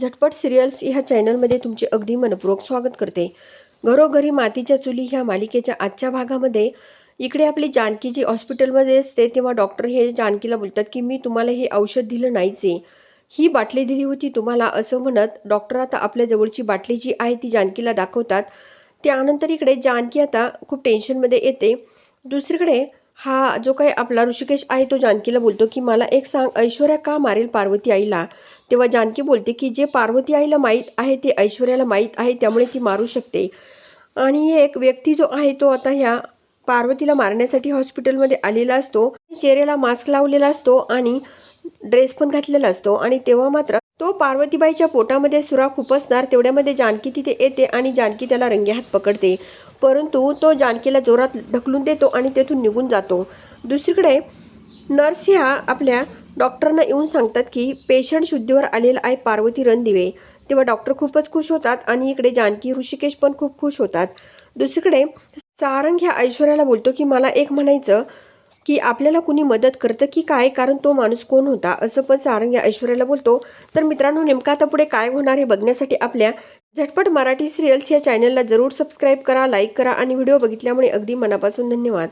झटपट सिरियल्स ह्या चॅनलमध्ये तुमचे अगदी मनपूर्वक स्वागत करते. घरोघरी मातीच्या चुली ह्या मालिकेच्या आजच्या भागामध्ये इकडे आपली जानकी जी हॉस्पिटलमध्ये असते तेव्हा डॉक्टर हे जानकीला बोलतात की मी तुम्हाला हे औषध दिलं नाहीच आहे. ही बाटली दिली होती तुम्हाला असं म्हणत डॉक्टर आता आपल्या जवळची बाटली जी आहे ती जानकीला दाखवतात. त्यानंतर इकडे जानकी आता खूप टेन्शनमध्ये येते. दुसरीकडे हा जो काही आपला ऋषिकेश आहे तो जानकीला बोलतो की मला एक सांग ऐश्वर्या का मारेल पार्वती आईला? तेव्हा जानकी बोलते की जे पार्वती आईला माहीत आहे ते ऐश्वर्याला माहीत आहे त्यामुळे ती मारू शकते. आणि एक व्यक्ती जो आहे तो आता ह्या पार्वतीला मारण्यासाठी हॉस्पिटलमध्ये आलेला असतो. चेहऱ्याला मास्क लावलेला असतो आणि ड्रेस पण घातलेला असतो. आणि तेव्हा मात्र तो पार्वतीबाईच्या पोटामध्ये सुरा खुपसणार तेवढ्यामध्ये जानकी तिथे येते आणि जानकी त्याला रंगेहात पकडते. परंतु तो जानकीला जोरात ढकलून देतो आणि तेथून निघून जातो. दुसरीकडे नर्स ह्या आपल्या डॉक्टरांना येऊन सांगतात की पेशंट शुद्धीवर आलेला आहे पार्वती रणदिवे. तेव्हा डॉक्टर खूपच खुश होतात आणि इकडे जानकी ऋषिकेश पण खूप खुश होतात. दुसरीकडे सारंग ह्या ऐश्वर्याला बोलतो की मला एक म्हणायचं की आपल्याला कुणी मदत करतं की काय? कारण तो माणूस कोण होता? असं पण सारंग या ऐश्वर्याला बोलतो. तर मित्रांनो नेमका आता पुढे काय होणार हे बघण्यासाठी आपल्या झटपट मराठी सिरियल्स या चॅनलला जरूर सबस्क्राईब करा लाईक करा आणि व्हिडिओ बघितल्यामुळे अगदी मनापासून धन्यवाद.